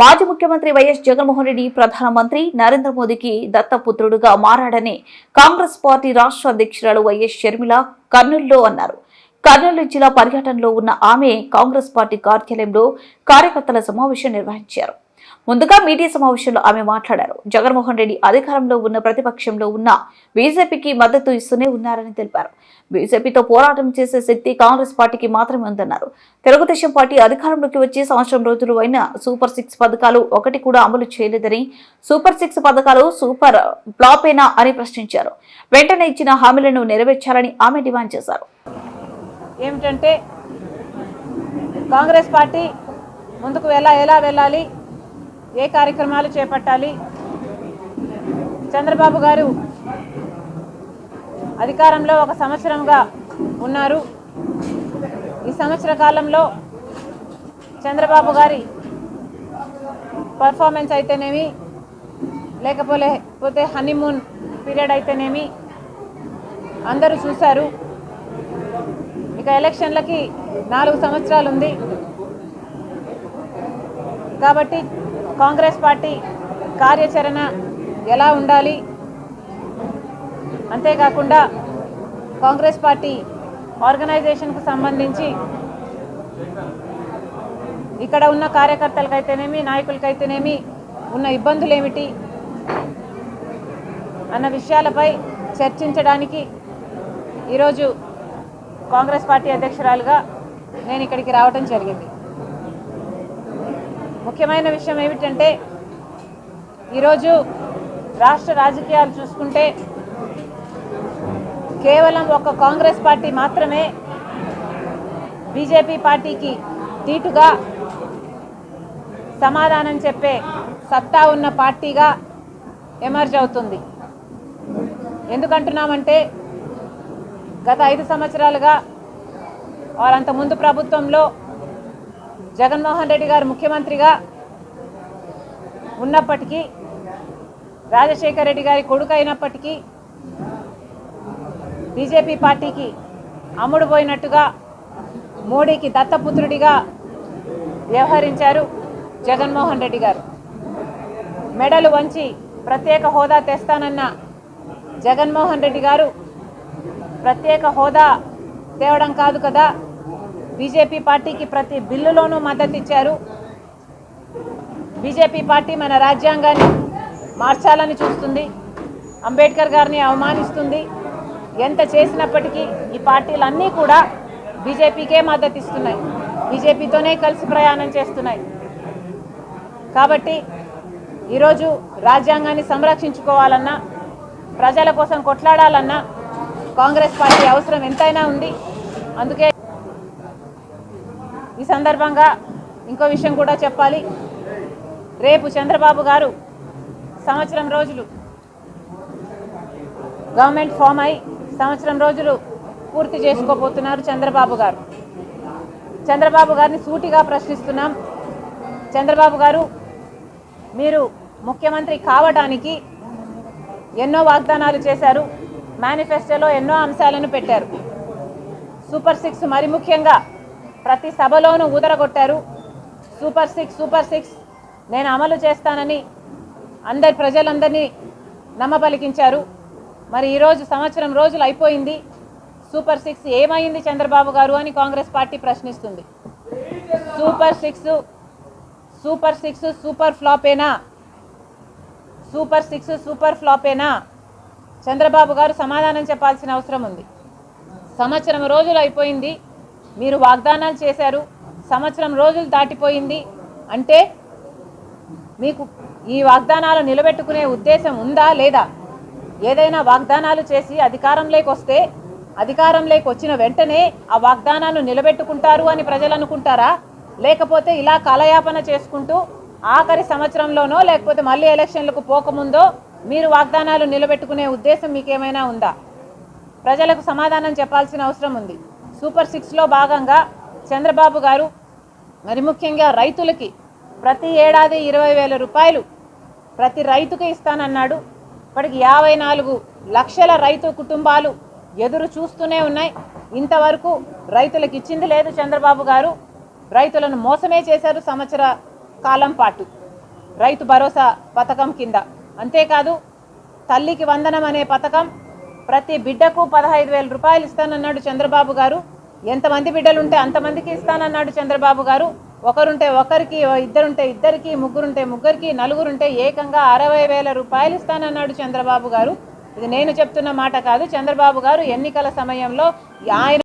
మాజీ ముఖ్యమంత్రి వైఎస్ జగన్మోహన్ రెడ్డి ప్రధానమంత్రి నరేంద్ర మోదీకి దత్తపుత్రుడుగా మారాడని కాంగ్రెస్ పార్టీ రాష్ట్ర అధ్యక్షురాలు వైఎస్ షర్మిల కర్నూలులో అన్నారు. కర్నూలు జిల్లా పర్యటనలో ఉన్న ఆమె కాంగ్రెస్ పార్టీ కార్యాలయంలో కార్యకర్తల సమావేశం నిర్వహించారు. ముందుగా మీడియా సమావేశంలో ఆమె మాట్లాడారు. జగన్మోహన్ రెడ్డి అధికారంలో ఉన్న ప్రతిపక్షంలో ఉన్న బీజేపీకి మద్దతు ఇస్తూనే ఉన్నారని తెలిపారు. బీజేపీతో పోరాటం చేసే శక్తి కాంగ్రెస్ పార్టీకి మాత్రమే ఉందన్నారు. తెలుగుదేశం పార్టీ అధికారంలోకి వచ్చి సంవత్సరం రోజులు అయిన సూపర్ సిక్స్ పథకాలు ఒకటి కూడా అమలు చేయలేదని సూపర్ సిక్స్ పథకాలు సూపర్ ఫ్లాపేనా అని ప్రశ్నించారు. వెంటనే ఇచ్చిన హామీలను నెరవేర్చాలని ఆమె డిమాండ్ చేశారు. ఏమిటంటే కాంగ్రెస్ పార్టీ ముందుకు ఎలా ఎలా వెళ్ళాలి ఏ కార్యక్రమాలు చేపట్టాలి? చంద్రబాబు గారు అధికారంలో ఒక సంవత్సరంగా ఉన్నారు. ఈ సంవత్సర కాలంలో చంద్రబాబు గారి పర్ఫార్మెన్స్ అయితేనేమి లేకపోతే పోతే హనీమూన్ పీరియడ్ అయితేనేమి అందరూ చూశారు. ఇక ఎలక్షన్లకి నాలుగు సంవత్సరాలు ఉంది కాబట్టి కాంగ్రెస్ పార్టీ కార్యాచరణ ఎలా ఉండాలి? అంతేకాకుండా కాంగ్రెస్ పార్టీ ఆర్గనైజేషన్కు సంబంధించి ఇక్కడ ఉన్న కార్యకర్తలకైతేనేమి నాయకులకైతేనేమి ఉన్న ఇబ్బందులు ఏమిటి అన్న విషయాలపై చర్చించడానికి ఈరోజు కాంగ్రెస్ పార్టీ అధ్యక్షురాలుగా నేను ఇక్కడికి రావడం జరిగింది. ముఖ్యమైన విషయం ఏమిటంటే ఈరోజు రాష్ట్ర రాజకీయాలు చూసుకుంటే కేవలం ఒక కాంగ్రెస్ పార్టీ మాత్రమే బీజేపీ పార్టీకి దీటుగా సమాధానం చెప్పే సత్తా ఉన్న పార్టీగా ఎమర్జ్ అవుతుంది. ఎందుకంటున్నామంటే గత ఐదు సంవత్సరాలుగా వారంత ముందు ప్రభుత్వంలో జగన్మోహన్ రెడ్డి గారు ముఖ్యమంత్రిగా ఉన్నప్పటికీ రాజశేఖర రెడ్డి గారి కొడుకు అయినప్పటికీ బీజేపీ పార్టీకి అమ్ముడు పోయినట్టుగా మోడీకి దత్తపుత్రుడిగా వ్యవహరించారు జగన్మోహన్ రెడ్డి గారు. మెడలు వంచి ప్రత్యేక హోదా తెస్తానన్న జగన్మోహన్ రెడ్డి గారు ప్రత్యేక హోదా తేవడం కాదు కదా బీజేపీ పార్టీకి ప్రతి బిల్లులోనూ మద్దతు ఇచ్చారు. బీజేపీ పార్టీ మన రాజ్యాంగాన్ని మార్చాలని చూస్తుంది. అంబేద్కర్ గారిని అవమానిస్తుంది. ఎంత చేసినప్పటికీ ఈ పార్టీలన్నీ కూడా బీజేపీకే మద్దతు ఇస్తున్నాయి. బీజేపీతోనే కలిసి ప్రయాణం చేస్తున్నాయి. కాబట్టి ఈరోజు రాజ్యాంగాన్ని సంరక్షించుకోవాలన్నా ప్రజల కోసం కొట్లాడాలన్నా కాంగ్రెస్ పార్టీ అవసరం ఎంతైనా ఉంది. అందుకే సందర్భంగా ఇంకో విషయం కూడా చెప్పాలి. రేపు చంద్రబాబు గారు సంవత్సరం రోజులు గవర్నమెంట్ ఫామ్ అయి సంవత్సరం రోజులు పూర్తి చేసుకోబోతున్నారు చంద్రబాబు గారు. చంద్రబాబు గారిని సూటిగా ప్రశ్నిస్తున్నాం. చంద్రబాబు గారు మీరు ముఖ్యమంత్రి కావడానికి ఎన్నో వాగ్దానాలు చేశారు. మేనిఫెస్టోలో ఎన్నో అంశాలను పెట్టారు. సూపర్ సిక్స్ మరి ముఖ్యంగా ప్రతి సభలోనూ ఊదరగొట్టారు. Super six super six. నేను అమలు చేస్తానని అందరి ప్రజలందరినీ నమ్మపలికించారు. మరి ఈరోజు సంవత్సరం రోజులు అయిపోయింది. సూపర్ సిక్స్ ఏమైంది చంద్రబాబు గారు అని Congress party ప్రశ్నిస్తుంది. Super six super six super ఫ్లాపేనా? Super six super ఫ్లాపేనా? చంద్రబాబు గారు సమాధానం చెప్పాల్సిన అవసరం ఉంది. సంవత్సరం రోజులు అయిపోయింది. మీరు వాగ్దానాలు చేశారు సంవత్సరం రోజులు దాటిపోయింది అంటే మీకు ఈ వాగ్దానాలు నిలబెట్టుకునే ఉద్దేశం ఉందా లేదా? ఏదైనా వాగ్దానాలు చేసి అధికారంలోకి వస్తే అధికారంలోకి వచ్చిన వెంటనే ఆ వాగ్దానాలు నిలబెట్టుకుంటారు అని ప్రజలు అనుకుంటారా? లేకపోతే ఇలా కాలయాపన చేసుకుంటూ ఆఖరి సంవత్సరంలోనో లేకపోతే మళ్ళీ ఎలక్షన్లకు పోకముందో మీరు వాగ్దానాలు నిలబెట్టుకునే ఉద్దేశం మీకేమైనా ఉందా? ప్రజలకు సమాధానం చెప్పాల్సిన అవసరం ఉంది. సూపర్ సిక్స్లో భాగంగా చంద్రబాబు గారు మరి ముఖ్యంగా రైతులకి ప్రతి ఏడాది ఇరవై వేల రూపాయలు ప్రతి రైతుకు ఇస్తానన్నాడు. ఇప్పటికి యాభై నాలుగు లక్షల రైతు కుటుంబాలు ఎదురు చూస్తూనే ఉన్నాయి. ఇంతవరకు రైతులకు ఇచ్చింది లేదు చంద్రబాబు గారు. రైతులను మోసమే చేశారు సంవత్సర కాలం పాటు. రైతు భరోసా పథకం కింద. అంతేకాదు తల్లికి వందనం అనే పథకం ప్రతి బిడ్డకు పదహైదు వేల రూపాయలు ఇస్తానన్నాడు చంద్రబాబు గారు. ఎంతమంది బిడ్డలు ఉంటే అంతమందికి ఇస్తానన్నాడు చంద్రబాబు గారు. ఒకరుంటే ఒకరికి ఇద్దరుంటే ఇద్దరికి ముగ్గురుంటే ముగ్గురికి నలుగురుంటే ఏకంగా అరవై వేల రూపాయలు ఇస్తానన్నాడు చంద్రబాబు గారు. ఇది నేను చెప్తున్న మాట కాదు. చంద్రబాబు గారు ఎన్నికల సమయంలో ఆయన